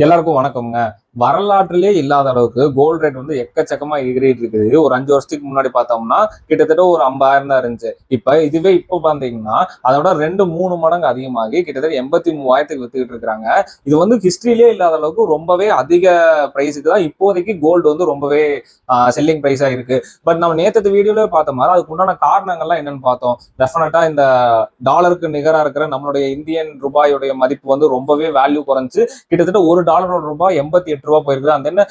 எல்லாருக்கும் வணக்கம்ங்க. வரலாற்றிலே இல்லாத அளவுக்கு கோல்டு ரேட் வந்து எக்கச்சக்கமா எகிரிட்டு இருக்குது. ஒரு அஞ்சு வருஷத்துக்கு முன்னாடி பார்த்தோம்னா கிட்டத்தட்ட ஒரு ஐம்பதாயிரம் தான் இருந்துச்சு. இப்ப இதுவே இப்போ பாத்தீங்கன்னா அதோட ரெண்டு மூணு மடங்கு அதிகமாகி கிட்டத்தட்ட எண்பத்தி மூவாயிரத்துக்கு வித்துக்கிட்டு இருக்காங்க. இது வந்து ஹிஸ்டரியிலே இல்லாத அளவுக்கு ரொம்பவே அதிக பிரைஸுக்கு தான் இப்போதைக்கு கோல்டு வந்து ரொம்பவே செல்லிங் பிரைஸா இருக்கு. பட் நம்ம நேற்று வீடியோல பார்த்த மாதிரி அதுக்கு உண்டான காரணங்கள்லாம் என்னன்னு பார்த்தோம். டெஃபினட்டா இந்த டாலருக்கு நிகரா இருக்கிற நம்மளுடைய இந்தியன் ரூபாயுடைய மதிப்பு வந்து ரொம்பவே வேல்யூ குறைஞ்சு கிட்டத்தட்ட ஒரு டாலரோட ரூபாய் எண்பத்தி எட்டு ரூபா போயிருக்குது. அந்த தென்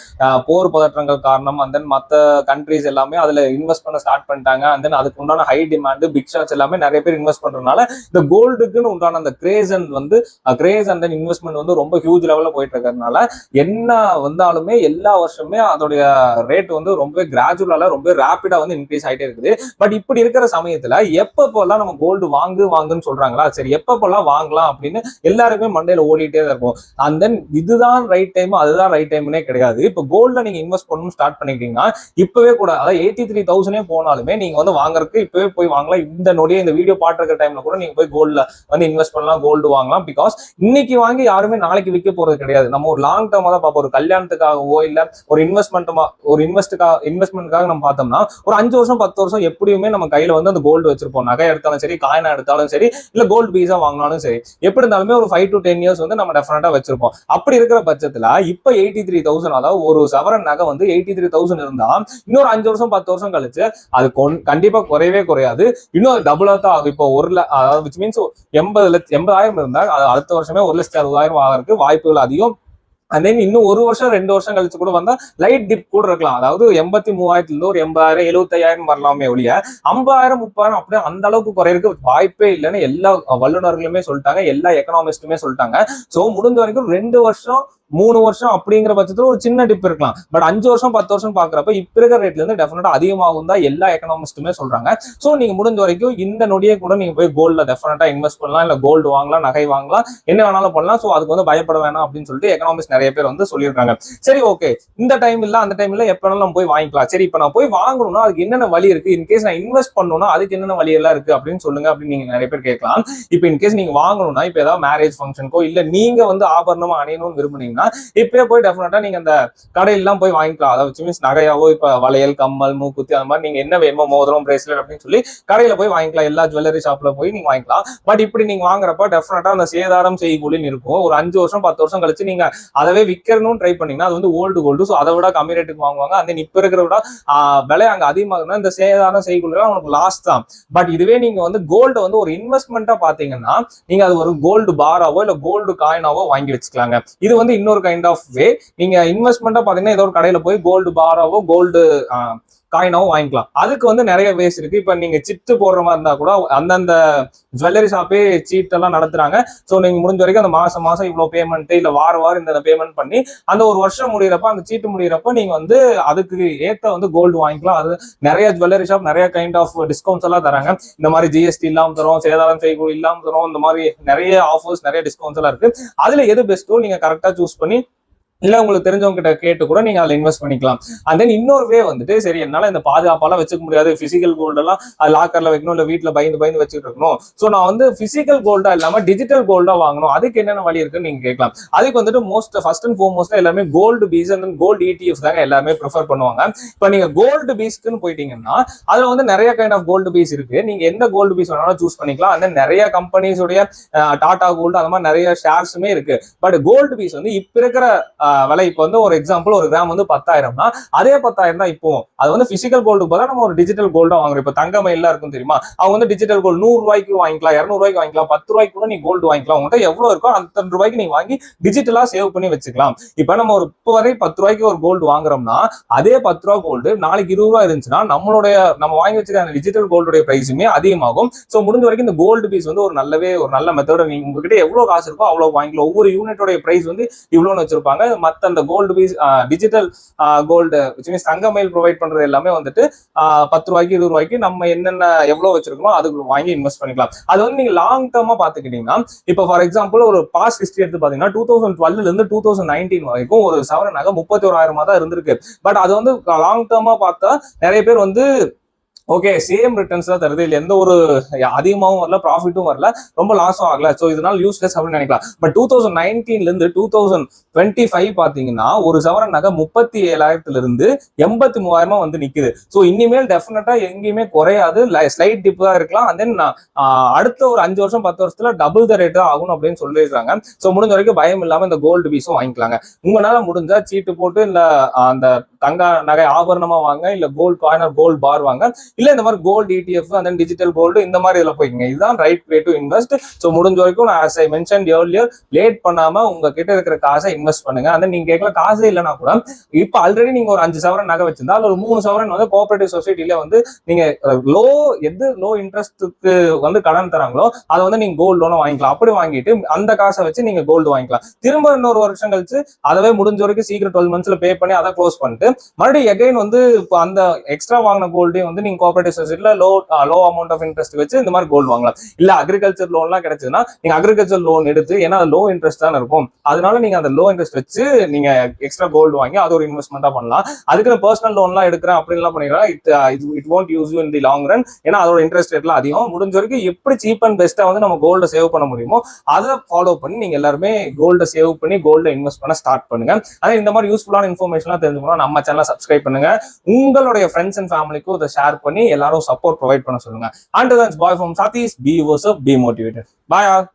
போர் பதற்றங்கள் காரணம். அந்த தென் மற்ற கண்ட்ரிஸ் எல்லாமே அதுல இன்வெஸ்ட் பண்ண ஸ்டார்ட் பண்ணிட்டாங்க. அந்த தென் அதுக்கு உண்டான ஹை டிமாண்ட் பிக் ஷாட்ஸ் எல்லாமே நிறைய பேர் இன்வெஸ்ட் பண்றதுனால இந்த கோல்டுக்குன்னு உண்டான அந்த கிரேஸ் அண்ட் வந்து கிரேஸ் அண்ட் தென் இன்வெஸ்ட்மெண்ட் வந்து ரொம்ப ஹியூஜ் லெவலில் போயிட்டு இருக்கிறதுனால என்ன வந்தாலுமே எல்லா வருஷமே அதோடைய ரேட் வந்து ரொம்பவே கிராஜுவலாக ரொம்ப ரேப்பிடா வந்து இன்க்ரீஸ் ஆகிட்டே இருக்குது. பட் இப்படி இருக்கிற சமயத்துல எப்பப்போல்லாம் நம்ம கோல்டு வாங்கு வாங்குன்னு சொல்றாங்களா? சரி எப்பப்போல்லாம் வாங்கலாம் அப்படின்னு எல்லாருமே மண்டையில ஓடிட்டே தான் இருக்கும். அண்ட் தென் இதுதான் ரைட் டைம் அதுதான் ரைட் டைம்னே கிடையாது. இப்போ கோல்டில் நீங்கள் இன்வெஸ்ட் பண்ணணும் ஸ்டார்ட் பண்ணிக்கிட்டீங்கன்னா இப்போவே கூட அதாவது எயிட்டி த்ரீ தௌசண்டே போனாலுமே நீங்கள் வந்து வாங்குறதுக்கு இப்போவே போய் வாங்கலாம். இந்த நொடியே இந்த வீடியோ பாட்டுருக்க டைமில் கூட நீங்கள் போய் கோல்டில் வந்து இன்வெஸ்ட் பண்ணலாம் கோல்டு வாங்கலாம். பிகாஸ் இன்னைக்கு வாங்கி யாருமே நாளைக்கு விற்க போகிறது கிடையாது. நம்ம ஒரு லாங் டேர்மாக தான் பார்ப்போம். ஒரு கல்யாணத்துக்காகவோ இல்லை ஒரு இன்வெஸ்ட்மெண்ட் ஒரு இன்வெஸ்ட்டுக்காக இன்வெஸ்ட்மெண்ட்டுக்காக நம்ம பார்த்தோம்னா ஒரு அஞ்சு வருஷம் பத்து வருஷம் எப்படியுமே நம்ம கையில் வந்து அந்த கோல்டு வச்சிருப்போம். நகை எடுத்தாலும் சரி காயினா எடுத்தாலும் சரி இல்லை கோல்டு பீஸா வாங்கினாலும் சரி. எப்படி இருந்தாலுமே ஒரு ஃபைவ் டு டென் இயர்ஸ் வந்து நம்ம டெஃபினட்டா வச்சிருப்போம். அப்படி இருக்கிற பட்சத்தில் இப்போ எயிட் எயிட்டி த்ரீ தௌசண்ட் அதாவது ஒரு சவரன் நகை வந்து எயிட்டி த்ரீ தௌசண்ட் இருந்தா இன்னொரு அஞ்சு வருஷம் பத்து வருஷம் கழிச்சு அது கண்டிப்பா குறையவே குறையாது. இன்னும் டபுளா தான் ஆகும். இப்போ ஒரு ல- அதாவது விச் மீன்ஸ் எண்பது லட்சம் எண்பதாயிரம் இருந்தா அது அடுத்த வருஷமே ஒரு லட்சத்தி அறுபதாயிரம் ஆகிறதுக்கு வாய்ப்புகள் அதிகம். அண்ட் தென் இன்னும் ஒரு வருஷம் ரெண்டு வருஷம் கழிச்சு கூட வந்தா லைட் டிப் கூட இருக்கலாம். அதாவது எண்பத்தி மூவாயிரத்துல இருந்து ஒரு எண்பதாயிரம் எழுபத்தையாயிரம் வரலாமே ஒழிய ஐம்பதாயிரம் முப்பதாயிரம் அப்படியே அந்த அளவுக்கு குறையறதுக்கு வாய்ப்பே இல்லைன்னு எல்லா வல்லுநர்களுமே சொல்லிட்டாங்க. எல்லா எக்கனாமிஸ்ட்டுமே சொல்லிட்டாங்க. ஸோ முடிஞ்ச வரைக்கும் ரெண்டு வருஷம் மூணு வருஷம் அப்படிங்கிற பட்சத்துல ஒரு சின்ன டிப் இருக்கலாம். பட் அஞ்சு வருஷம் பத்து வருஷம் பாக்குறப்ப இப்ப இருக்கிற ரேட்ல இருந்து டெஃபினட்டா அதிகமாகும் தான் எல்லா எக்கனாமிஸ்ட்டுமே சொல்றாங்க. ஸோ நீங்க முடிஞ்ச வரைக்கும் இந்த நொடியே கூட நீங்க போய் கோல்ட்ல டெஃபினட்டா இன்வெஸ்ட் பண்ணலாம். இல்ல கோல்டு வாங்கலாம் நகை வாங்கலாம் என்ன வேணாலும் பண்ணலாம். ஸோ அதுக்கு வந்து பயப்பட வேணாம் அப்படின்னு சொல்லிட்டு எக்கனாமிஸ்ட் நிறைய பேர் வந்து சொல்லியிருக்காங்க. சரி ஓகே இந்த டைம் இல்ல அந்த டைம் இல்ல எப்ப வேணாலும் நம்ம போய் வாங்கிக்கலாம். சரி இப்ப நான் போய் வாங்கணும்னா அதுக்கு என்னென்ன வழி இருக்கு? இன்கேஸ் நான் இன்வெஸ்ட் பண்ணணும்னா அதுக்கு என்னென்ன வழி எல்லாம் இருக்கு அப்படின்னு சொல்லுங்க அப்படின்னு நீங்க நிறைய பேர் கேட்கலாம். இப்போ இன்கேஸ் நீங்க வாங்கணும்னா இப்போ ஏதாவது மேரேஜ் ஃபங்க்ஷனுக்கோ இல்ல நீங்க வந்து ஆபரணமா அணையணும்னு விரும்புனீங்கன்னா இப்பயே போய் டெஃபினட்டா நீங்க அந்த கடையெல்லாம் போய் வாங்கிக்கலாம். அதாவது மீன்ஸ் நகையாவோ இப்ப வளையல் கம்மல் மூக்குத்தி அந்த மாதிரி நீங்க என்ன வேணுமோ மோதிரம் பிரேஸ்லெட் அப்படின்னு சொல்லி கடையில போய் வாங்கிக்கலாம். எல்லா ஜுவல்லரி ஷாப்ல போய் நீங்க வாங்கிக்கலாம். பட் இப்படி நீங்க வாங்குறப்ப டெஃபினட்டா அந்த சேதாரம் செய்கூலின்னு இருக்கும். ஒரு அஞ்சு வருஷம் பத்து வருஷம் கழிச்சு நீங்க அதவே விற்கணும்னு ட்ரை பண்ணீங்கன்னா அது வந்து ஓல்டு கோல்டு ஸோ அதை விட கம்மி ரேட்டுக்கு வாங்குவாங்க. அந்த இப்ப இருக்கிற விட விலை அங்க அதிகமாகுதுன்னா இந்த சேதாரம் செய்கூலிலாம் உங்களுக்கு லாஸ் தான். பட் இதுவே நீங்க வந்து கோல்டு வந்து ஒரு இன்வெஸ்ட்மெண்ட்டா பாத்தீங்கன்னா நீங்க அது ஒரு கோல்டு பாராவோ இல்ல கோல்டு காயினாவோ வாங்கி வச்சுக்கலாங்க. இது வந்து இன்னும் இன்னொரு கைண்ட் ஆஃப் வே நீங்க இன்வெஸ்ட்மெண்ட்டா பாத்தீங்கன்னா ஏதோ ஒரு கடையில போய் கோல்டு பாராவோ கோல்டு காயினாவும் வாங்கிக்கலாம். அதுக்கு வந்து நிறைய வேஸ் இருக்கு. இப்ப நீங்க சிட்டு போடுற மாதிரி இருந்தா கூட அந்தந்த ஜுவல்லரி ஷாப்பே சீட் எல்லாம் நடத்துறாங்க. ஸோ நீங்க முடிஞ்ச வரைக்கும் அந்த மாசம் மாசம் இவ்வளவு பேமெண்ட் இல்ல வார வாரம் இந்த பேமெண்ட் பண்ணி அந்த ஒரு வருஷம் முடியிறப்ப அந்த சீட்டு முடியிறப்ப நீங்க வந்து அதுக்கு ஏத்த வந்து கோல்டு வாங்கிக்கலாம். அது நிறைய ஜுவல்லரி ஷாப் நிறைய கைண்ட் ஆஃப் டிஸ்கவுண்ட்ஸ் எல்லாம் தராங்க. இந்த மாதிரி ஜிஎஸ்டி இல்லாம தரும் சேதாரம் செய்கூலி இல்லாம தரும் இந்த மாதிரி நிறைய ஆஃபர்ஸ் நிறைய டிஸ்கவுண்ட்ஸ் எல்லாம் இருக்கு. அதுல எது பெஸ்ட்டோ நீங்க கரெக்டா சூஸ் பண்ணி இல்லை உங்களுக்கு தெரிஞ்சவங்க கிட்ட கேட்டு கூட நீங்கள் அதில் இன்வெஸ்ட் பண்ணிக்கலாம். அண்ட் தென் இன்னொரு வே வந்துட்டு சரி என்னால் இந்த பாதுகாப்பாலாம் வச்சுக்க முடியாது. ஃபிசிக்கல் கோல்டெல்லாம் லாக்கரில் அது வைக்கணும் இல்லை வீட்டில் பயந்து பயந்து வச்சுட்டு இருக்கணும். ஸோ நான் வந்து ஃபிசிக்கல் கோல்டாக இல்லாமல் டிஜிட்டல் கோல்டாக வாங்கணும். அதுக்கு என்னென்ன வழி இருக்குன்னு நீங்கள் கேட்கலாம். அதுக்கு வந்துட்டு மோஸ்ட் ஃபர்ஸ்ட் அண்ட் ஃபோர்மோஸ்ட்டாக எல்லாமே gold bees and gold ETF தாங்க எல்லாமே ப்ரிஃபர் பண்ணுவாங்க. இப்போ நீங்கள் கோல்டு பீஸ்க்குன்னு போயிட்டீங்கன்னா அதில் வந்து நிறைய கைண்ட் ஆஃப் கோல்டு பீஸ் இருக்குது நீங்கள் எந்த கோல்டு பீஸ் வேணாலும் சூஸ் பண்ணிக்கலாம். அந்த நிறைய கம்பெனிஸுடைய டாடா கோல்டு அந்த மாதிரி நிறைய ஷேர்ஸுமே இருக்குது பட் கோல்டு பீஸ் வந்து இப்போ இருக்கிற விலை இப்போ வந்து ஒரு எக்ஸாம்பிள் ஒரு கிராம் வந்து பத்தாயிரம்னா அதே பத்தாயிரம் தான் இப்போ அது வந்து பிசிக்கல் கோல்டுக்கு பதிலா நம்ம ஒரு டிஜிட்டல் கோல்டா வாங்குறோம். இப்போ தங்கம் எல்லாம் இருக்கும் தெரியுமா? அவங்க வந்து டிஜிட்டல் கோல்டு நூறு ரூபாய்க்கு வாங்கிக்கலாம் இரநூறுவாய்க்கு ரூபாய்க்கு வாங்கிக்கலாம் பத்து ரூபாய்க்கு கூட நீ கோல்டு வாங்கிக்கலாம். உங்கள்கிட்ட எவ்வளவு இருக்கோ அந்த ரூபாய்க்கு நீ வாங்கி டிஜிட்டலா சேவ் பண்ணி வச்சுக்கலாம். இப்போ நம்ம ஒரு இப்போ வரை பத்து ரூபாய்க்கு ஒரு கோல்டு வாங்குறோம்னா அதே பத்து ரூபா கோல்டு நாளைக்கு இருபது ரூபா இருந்துச்சுன்னா நம்மளுடைய நம்ம வாங்கி வச்சிருக்க அந்த டிஜிட்டல் கோல்டுடைய பிரைஸுமே அதிகமாகும். ஸோ முடிஞ்ச வரைக்கும் இந்த கோல்டு பீஸ் வந்து ஒரு நல்லவே ஒரு நல்ல மெத்தட நீங்க உங்ககிட்ட எவ்வளவு காசு இருக்கோ அவ்வளவு வாங்கிக்கலாம். ஒவ்வொரு யூனிட்டோட பிரைஸ் வந்து இவ்வளோன்னு வச்சிருப்பாங்க. மற்ற அந்த gold bees digital gold means Thanga Mayil provide பண்றது எல்லாமே வந்துட்டு பத்து ரூபாய்க்கு இருபது ரூபாய்க்கு நம்ம என்னென்ன எவ்வளவு வச்சிருக்கோமோ அதுக்கு வாங்கி இன்வெஸ்ட் பண்ணிக்கலாம். அது வந்து நீங்க லாங் டேர்மா பாத்துக்கிட்டீங்கன்னா இப்போ ஃபார் எக்ஸாம்பிள் ஒரு பாஸ்ட் ஹிஸ்டரி எடுத்து பாத்தீங்கன்னா டூ தௌசண்ட் டுவெல்ல இருந்து டூ தௌசண்ட் நைன்டீன் வரைக்கும் ஒரு சவரனாக முப்பத்தி ஓராயிரமா தான் இருந்திருக்கு. பட் அது வந்து லாங் டேர்மா பார்த்தா நிறைய பேர் வந்து ஓகே சேம் ரிட்டர்ன்ஸ் தான் தருது. இல்லை எந்த ஒரு அதிகமாகவும் வரல ப்ராஃபிட்டும் வரல. ரொம்ப லாஸும் ஆகல. ஸோ இதனால யூஸ்லெஸ் அப்படின்னு நினைக்கலாம். பட் டூ தௌசண்ட் நைன்டீன்லேருந்து டூ தௌசண்ட் டுவெண்ட்டி ஃபைவ் பார்த்தீங்கன்னா ஒரு சவரன் நகை முப்பத்தி ஏழாயிரத்துலேருந்து எண்பத்தி மூவாயிரமா வந்து நிற்குது ஸோ இனிமேல் டெஃபினட்டா எங்கேயுமே குறையாது. ஸ்லைட் டிப் தான் இருக்கலாம். தென் then அடுத்த ஒரு அஞ்சு வருஷம் பத்து வருஷத்துல டபுள் த ரேட் தான் ஆகும் அப்படின்னு சொல்லியிருக்காங்க. ஸோ முடிஞ்ச வரைக்கும் பயம் இல்லாமல் இந்த கோல்டு பீஸும் வாங்கிக்கலாங்க. உங்களால முடிஞ்சா சீட்டு போட்டு இல்லை அந்த தங்க நகை ஆபரணமா வாங்க இல்ல கோல்டு காயினர் கோல்டு பார் வாங்க இல்ல இந்த மாதிரி கோல்டு இடிஎஃப் அந்த டிஜிட்டல் கோல்டு இந்த மாதிரி இதுல போய்க்குங்க. இதுதான் right way to invest so முடிஞ்ச வரைக்கும் நான் ஐ மென்ஷன் ஏர்லியர் லேட் பண்ணாம உங்க கிட்ட இருக்கிற காசை இன்வெஸ்ட் பண்ணுங்க. அந்த நீங்க கேட்கல காசே இல்லைன்னா கூட இப்ப ஆல்ரெடி நீங்க ஒரு அஞ்சு சவரன் நகை வச்சிருந்தா அதுல ஒரு மூணு சவரன் வந்து கோஆபரேட்டிவ் சொசைட்டில வந்து நீங்க லோ எது லோ இன்ட்ரெஸ்ட்டுக்கு வந்து கடன் தராங்களோ அதை வந்து நீங்க கோல்டு லோனை வாங்கிக்கலாம். அப்படி வாங்கிட்டு அந்த காசை வச்சு நீங்க கோல்டு வாங்கிக்கலாம். திரும்ப இன்னொரு வருஷம் கழிச்சு அதவே முடிஞ்ச வரைக்கும் சீக்கிரம் டுவெல் மந்த்ஸ்ல பே பண்ணி அதை க்ளோஸ் பண்ணிட்டு மறுபடியும் எகைன் வந்து இப்போ அந்த எக்ஸ்ட்ரா வாங்கின கோல்டையும் வந்து நீங்க கோஆபரேட்டிவ் சொசைட்டில low low amount of interest வச்சு இந்த மாதிரி கோல்டு வாங்கலாம். இல்ல அக்ரிகல்ச்சர் லோன்லாம் கிடைச்சதுன்னா நீங்க அக்ரிகல்ச்சர் லோன் எடுத்து ஏன்னா லோ இன்ட்ரெஸ்ட் தான் இருக்கும். அதனால நீங்க அந்த லோ இன்ட்ரெஸ்ட் வச்சு நீங்க எக்ஸ்ட்ரா கோல்டு வாங்கி அது ஒரு இன்வெஸ்ட்மெண்ட்டா பண்ணலாம். அதுக்கு நான் பர்சனல் லோன்லாம் எடுக்கிறேன் அப்படின்லாம் பண்ணிக்கலாம் it it won't use you in the long run ஏன்னா அதோட இன்ட்ரெஸ்ட் ரேட்லாம் அதிகம். முடிஞ்ச வரைக்கும் எப்படி சீப் அண்ட் பெஸ்ட்டா வந்து நம்ம கோல்டை சேவ் பண்ண முடியுமோ அதை ஃபாலோ பண்ணி நீங்க எல்லாருமே கோல்டை சேவ் பண்ணி கோல்டை இன்வெஸ்ட் பண்ண ஸ்டார்ட் பண்ணுங்க. அதே இந்த மாதிரி யூஸ்ஃபுல்லான இன்ஃபர்மேஷன்லாம் தெரிஞ்சுக்கணும் நம்ம சேனலை சப்ஸ்கிரைப் பண்ணுங்க. உங்களுடைய ஃப்ரெண்ட்ஸ் அண்ட் ஃபேமிலிக்கும் இதை ஷேர் பண்ணி எல்லாரும் சப்போர்ட் ப்ரொவைட் பண்ண சொல்லுங்க. And bye from Sathish be wise be motivated bye all